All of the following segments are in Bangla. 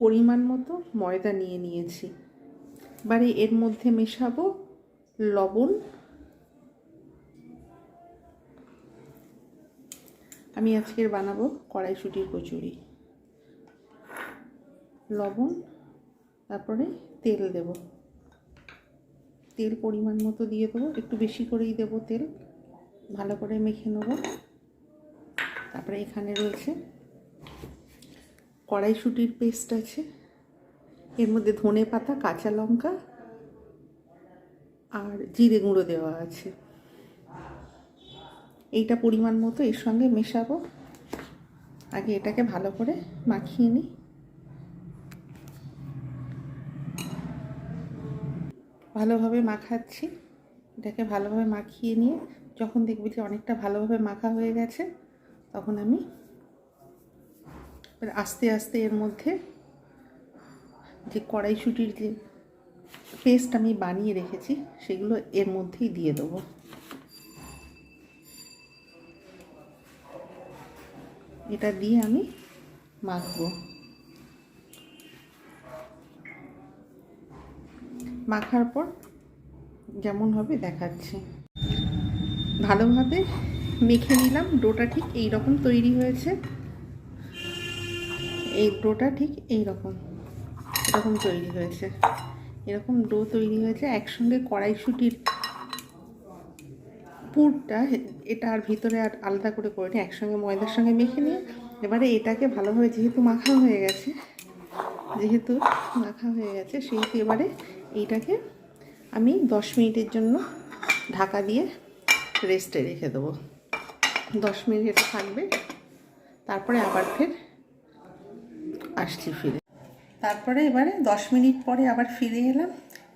পরিমাণ মতো ময়দা নিয়ে নিয়েছি। এবারে এর মধ্যে মেশাবো লবণ। আমি আজকের বানাবো কড়াইশুটির কচুরি। লবণ, তারপরে তেল দেব। তেল পরিমাণ মতো দিয়ে দেবো, একটু বেশি করেই দেবো তেল। ভালো করে মেখে নেব। তারপরে এখানে রয়েছে কড়াইশুটির পেস্ট আছে। এর মধ্যে ধনে পাতা, কাঁচা লঙ্কা আর জিরে গুঁড়ো দেওয়া আছে। এইটা পরিমাণ মতো এর সঙ্গে মেশাবো। আগে এটাকে ভালো করে মাখিয়ে নিই। ভালোভাবে মাখাচ্ছি। এটাকে ভালোভাবে মাখিয়ে নিয়ে যখন দেখবি যে অনেকটা ভালোভাবে মাখা হয়ে গেছে, তখন আমি এবার আস্তে আস্তে এর মধ্যে যে কড়াইশুটির যে পেস্ট আমি বানিয়ে রেখেছি, সেগুলো এর মধ্যেই দিয়ে দেবো। এটা দিয়ে আমি মাখবো। মাখার পর যেমন হবে দেখাচ্ছি। ভালোভাবে মেখে নিলাম, ডোটা ঠিক এই রকম তৈরি হয়েছে। এই ডোটা ঠিক এই রকম এরকম তৈরি হয়েছে। এরকম ডো তৈরি হয়েছে, একসঙ্গে কড়াইশুটির পুরটা এটা আর ভিতরে আর আলাদা করে করে নিয়ে একসঙ্গে ময়দার সঙ্গে মেখে নিয়ে এবারে এটাকে ভালোভাবে যেহেতু মাখা হয়ে গেছে, যেহেতু মাখা হয়ে গেছে, সেহেতু এবারে এইটাকে আমি দশ মিনিটের জন্য ঢাকা দিয়ে রেস্টে রেখে দেবো। দশ মিনিট এটা থাকবে, তারপরে আবার ফের আসছি ফিরে। তারপরে এবারে দশ মিনিট পরে আবার ফিরে এলাম।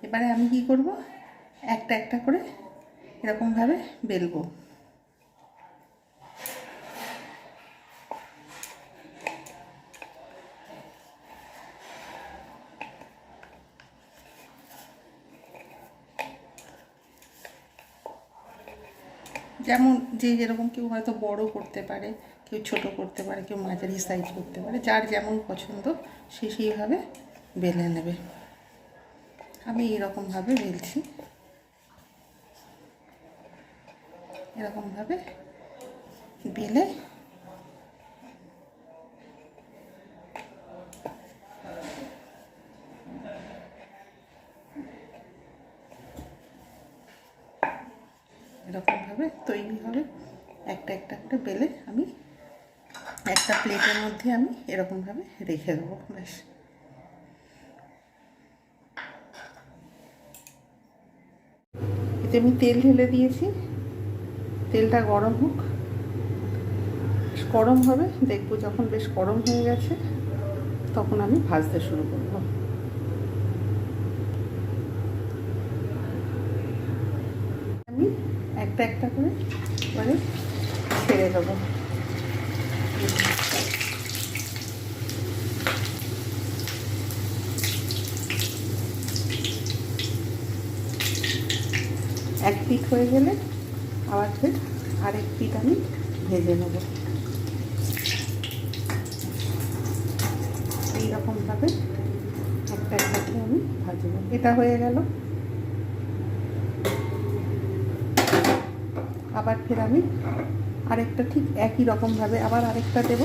এবারে আমি কি করব? একটা একটা করে এরকমভাবে বেলবো। যেমন যে যেরকম কেউ হয়তো বড় করতে পারে কেউ ছোটো করতে পারে, কেউ মাঝারি সাইজ করতে পারে, যার যেমন পছন্দ সে সেইভাবে বেলে নেবে। আমি এরকমভাবে বেলছি। এরকমভাবে বেলে এরকমভাবে তৈরি হবে। একটা একটা করে বেলে আমি একটা প্লেটের মধ্যে আমি এরকমভাবে রেখে দেবো, ব্যাস। এতে আমি তেল ঢেলে দিয়েছি। তেলটা গরম হোক। বেশ গরম হবে, দেখব যখন বেশ গরম হয়ে গেছে, তখন আমি ভাজতে শুরু করব। আমি একটা একটা করে মানে ছেড়ে দেবো। এক পিঠ হয়ে গেলে আবার ফের আরেক পিঠ আমি ভেজে নেব। এইরকমভাবে একটা একটা করে আমি ভাজবো এটা হয়ে গেল। আবার ফের আমি আরেকটা ঠিক একই রকমভাবে আবার আরেকটা দেব।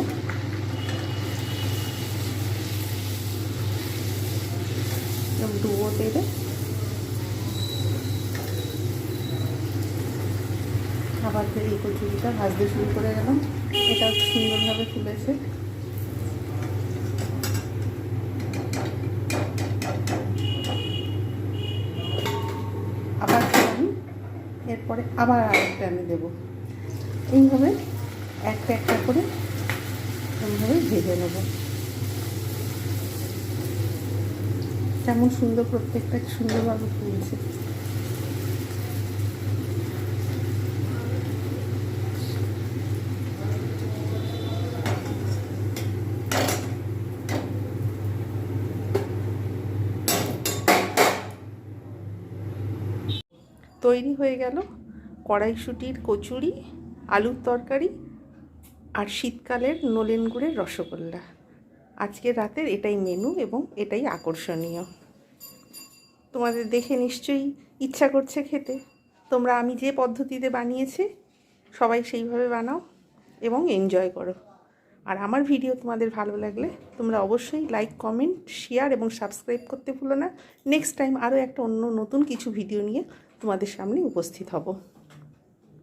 ডুবো দেবে আবার ফের এই কচুরিটা ভাজতে শুরু করে গেলাম, এটা সুন্দরভাবে তুলেছে আবার আমি এরপরে আবার আরেকটা আমি দেবো। এইভাবে একটা একটা করে এইভাবে ভেজে নেব। কেমন সুন্দর প্রত্যেকটা সুন্দরভাবে ফুলছে। তৈরি হয়ে গেল কড়াইশুটির কচুরি। আলুর তরকারি আর শীতকালের নলেন গুড়ের রসগোল্লা। আজকের রাতের এটাই মেনু এবং এটাই আকর্ষণীয়। তোমাদের দেখে নিশ্চয়ই ইচ্ছা করছে খেতে। তোমরা আমি যে পদ্ধতিতে বানিয়েছি, সবাই সেইভাবে বানাও এবং এনজয় করো। আর আমার ভিডিও তোমাদের ভালো লাগলে তোমরা অবশ্যই লাইক কমেন্ট শেয়ার এবং সাবস্ক্রাইব করতে ভুলো না। নেক্সট টাইম আরও একটা অন্য নতুন কিছু ভিডিও নিয়ে তোমাদের সামনে উপস্থিত হব।